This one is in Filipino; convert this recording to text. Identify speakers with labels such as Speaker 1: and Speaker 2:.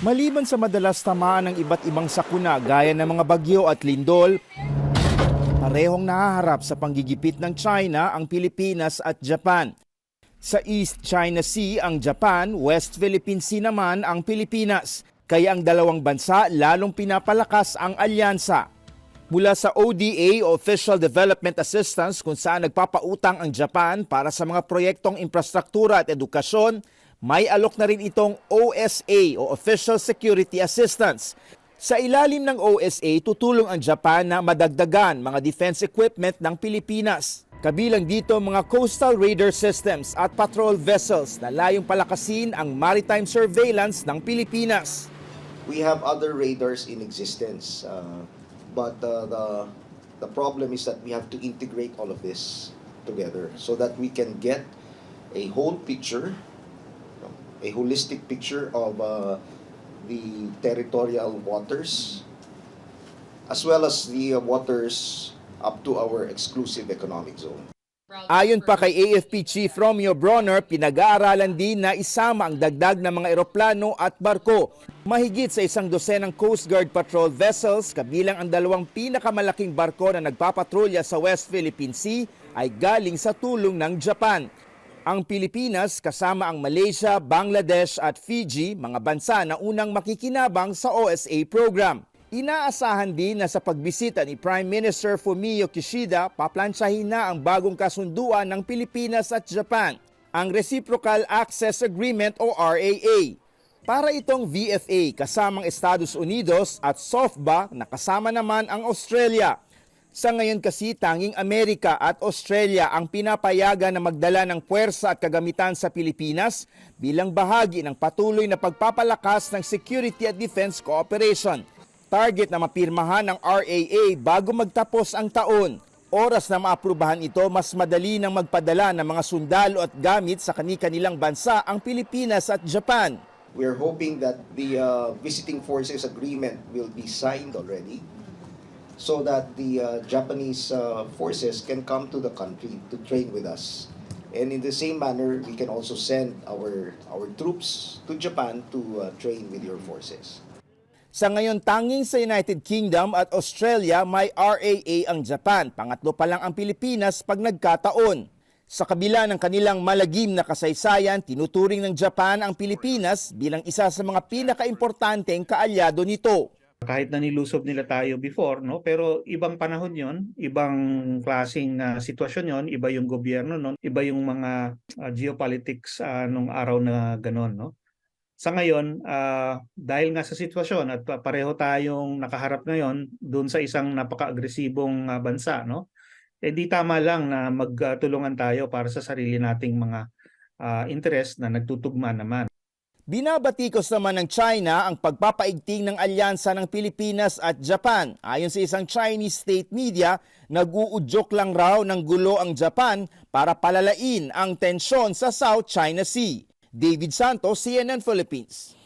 Speaker 1: Maliban sa madalas tamaan ng iba't ibang sakuna gaya ng mga bagyo at lindol, parehong nahaharap sa panggigipit ng China ang Pilipinas at Japan. Sa East China Sea ang Japan, West Philippine Sea naman ang Pilipinas. Kaya ang dalawang bansa lalong pinapalakas ang alyansa. Mula sa ODA o Official Development Assistance kung saan nagpapautang ang Japan para sa mga proyektong infrastruktura at edukasyon, may alok na rin itong OSA o Official Security Assistance. Sa ilalim ng OSA, tutulong ang Japan na madagdagan mga defense equipment ng Pilipinas. Kabilang dito mga coastal radar systems at patrol vessels na layong palakasin ang maritime surveillance ng Pilipinas.
Speaker 2: we have other radars in existence, uh, but uh, the the problem is that we have to integrate all of this together so that we can get a whole picture, a holistic picture of uh, the territorial waters, as well as the uh, waters up to our exclusive economic zone.
Speaker 1: Ayon pa kay AFP Chief Romeo Bronner, pinag-aaralan din na isama ang dagdag ng mga eroplano at barko. Mahigit sa isang dosenang Coast Guard patrol vessels, kabilang ang dalawang pinakamalaking barko na nagpapatrolya sa West Philippine Sea ay galing sa tulong ng Japan. Ang Pilipinas kasama ang Malaysia, Bangladesh at Fiji, mga bansa na unang makikinabang sa OSA program. Inaasahan din na sa pagbisita ni Prime Minister Fumio Kishida, paplansyahin na ang bagong kasunduan ng Pilipinas at Japan, ang Reciprocal Access Agreement o RAA. Para itong VFA kasamang Estados Unidos at SOFBA na kasama naman ang Australia. Sa ngayon kasi tanging Amerika at Australia ang pinapayagan na magdala ng puwersa at kagamitan sa Pilipinas bilang bahagi ng patuloy na pagpapalakas ng security at defense cooperation. Target na mapirmahan ng RAA bago magtapos ang taon. Oras na maaprubahan ito, mas madali nang magpadala ng mga sundalo at gamit sa kani-kanilang bansa ang Pilipinas at Japan.
Speaker 2: We are hoping that the uh, visiting forces agreement will be signed already so that the uh, Japanese uh, forces can come to the country to train with us. And in the same manner, we can also send our our troops to Japan to uh, train with your forces.
Speaker 1: Sa ngayon, tanging sa United Kingdom at Australia may RAA ang Japan. Pangatlo pa lang ang Pilipinas pag nagkataon. Sa kabila ng kanilang malagim na kasaysayan, tinuturing ng Japan ang Pilipinas bilang isa sa mga pinakaimportanteng kaalyado nito.
Speaker 3: Kahit na nilusob nila tayo before, no? Pero ibang panahon 'yon, ibang klaseng ah, sitwasyon 'yon, iba yung gobyerno noon, iba yung mga ah, geopolitics ah, nung araw na ganon, no? Sa ngayon, ah, dahil nga sa sitwasyon at pa- pareho tayong nakaharap ngayon doon sa isang napaka-agresibong ah, bansa, no? Eh di tama lang na magtulungan tayo para sa sarili nating mga ah, interest na nagtutugma naman.
Speaker 1: Binabatikos naman ng China ang pagpapaigting ng alyansa ng Pilipinas at Japan. Ayon sa isang Chinese state media, nag-uudyok lang raw ng gulo ang Japan para palalain ang tensyon sa South China Sea. David Santos, CNN Philippines.